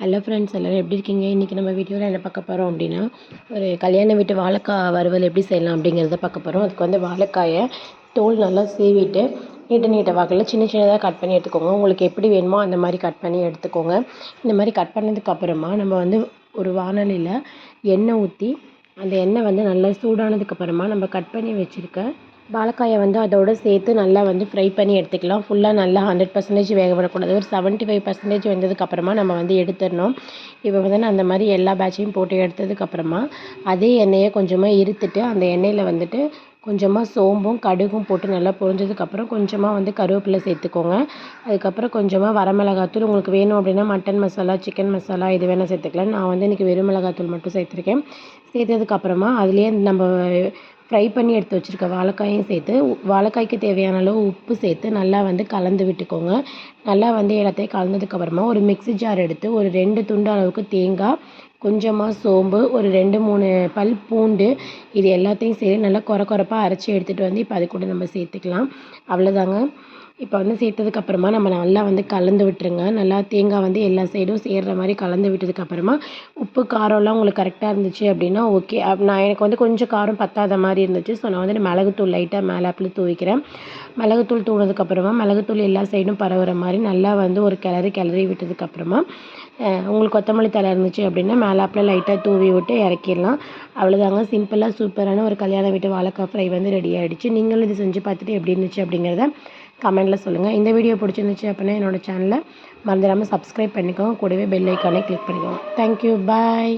Hello friends எல்லோரும் எப்படி இருக்கீங்க? இன்றைக்கி நம்ம வீடியோவில் என்ன பார்க்க போகிறோம் அப்படின்னா ஒரு கல்யாண வீட்டு வாழைக்காய் வறுவல் எப்படி செய்யலாம் அப்படிங்கிறத பார்க்க போகிறோம் அதுக்கு வந்து வாழைக்காயை தோல் நல்லா சீவிட்டு நீட்ட நீட்ட வாக்கில் சின்ன சின்னதாக கட் பண்ணி எடுத்துக்கோங்க. உங்களுக்கு எப்படி வேணுமோ அந்த மாதிரி கட் பண்ணி எடுத்துக்கோங்க. இந்த மாதிரி கட் பண்ணதுக்கப்புறமா நம்ம வந்து ஒரு வானொலியில் எண்ணெய் ஊற்றி அந்த எண்ணெய் வந்து நல்லா சூடானதுக்கப்புறமா நம்ம கட் பண்ணி வச்சுருக்க வாழைக்காயை வந்து அதோடு சேர்த்து நல்லா வந்து ஃப்ரை பண்ணி எடுத்துக்கலாம். ஃபுல்லாக நல்லா ஹண்ட்ரட் பர்சன்டேஜ் வேக விடக்கூடாது. ஒரு செவன்ட்டி ஃபைவ் பர்சன்டேஜ் வந்ததுக்கப்புறமா நம்ம வந்து எடுத்துடணும். இப்போ வந்து நான் அந்த மாதிரி எல்லா பேட்சையும் போட்டு எடுத்ததுக்கப்புறமா அதே எண்ணெயை கொஞ்சமாக இருத்துட்டு அந்த எண்ணெயில் வந்துட்டு கொஞ்சமாக சோம்பும் கடுகும் போட்டு நல்லா பொரிஞ்சதுக்கப்புறம் கொஞ்சமாக வந்து கருவேப்பிலை சேர்த்துக்கோங்க. அதுக்கப்புறம் கொஞ்சமாக வரமிளகாத்தூள் உங்களுக்கு வேணும் அப்படின்னா மட்டன் மசாலா சிக்கன் மசாலா இது வேணால் சேர்த்துக்கலாம். நான் வந்து இன்றைக்கி வெறும் மிளகாத்தூள் மட்டும் சேர்த்துருக்கேன். சேர்த்ததுக்கப்புறமா அதுலேயே நம்ம ஃப்ரை பண்ணி எடுத்து வச்சுருக்க வாழைக்காயும் சேர்த்து வாழைக்காய்க்கு தேவையான அளவு உப்பு சேர்த்து நல்லா வந்து கலந்து விட்டுக்கோங்க. நல்லா வந்து எல்லாத்தையும் கலந்ததுக்கப்புறமா ஒரு மிக்ஸி ஜார் எடுத்து ஒரு ரெண்டு துண்டு அளவுக்கு தேங்காய் கொஞ்சமாக சோம்பு ஒரு ரெண்டு மூணு பல் பூண்டு இது எல்லாத்தையும் சரி நல்லா குறை குறைப்பாக அரைச்சி எடுத்துகிட்டு வந்து இப்போ அது கூட நம்ம சேர்த்துக்கலாம். அவ்வளோதாங்க இப்போ வந்து சேர்த்ததுக்கப்புறமா நம்ம நல்லா வந்து கலந்து விட்டுருங்க. நல்லா தேங்காய் வந்து எல்லா சைடும் சேர்கிற மாதிரி கலந்து விட்டதுக்கப்புறமா உப்பு காரம்லாம் உங்களுக்கு கரெக்டாக இருந்துச்சு அப்படின்னா ஓகே நான் எனக்கு வந்து கொஞ்சம் காரம் பத்தாத மாதிரி இருந்துச்சு. ஸோ நான் வந்து மிளகுத்தூள் லைட்டாக மேலே அப்படி தூவிக்கிறேன். மிளகுத்தூள் தூவினதுக்கப்புறமா மிளகுத்தூள் எல்லா சைடும் பரவுற மாதிரி நல்லா வந்து ஒரு கிளறி கிளறி விட்டதுக்கப்புறமா உங்களுக்கு கொத்தமல்லி தலை இருந்துச்சு அப்படின்னா மேலாப்பில் லைட்டாக தூவி விட்டு இறக்கிடலாம். அவ்வளோதாங்க சிம்பிளாக சூப்பரான ஒரு கல்யாண வீட்டு வாழைக்காய் ஃப்ரை வந்து ரெடி ஆகிடுச்சு நீங்களும் இது செஞ்சு பார்த்துட்டு எப்படி இருந்துச்சு அப்படிங்கிறத கமெண்ட்டில் சொல்லுங்கள் இந்த வீடியோ பிடிச்சிருந்துச்சு அப்படின்னா என்னோடய சேனலை மறந்துடாமல் சப்ஸ்கிரைப் பண்ணிக்கோங்க. கூடவே பெல் ஐக்கானே கிளிக் பண்ணிக்கோங்க. Thank you bye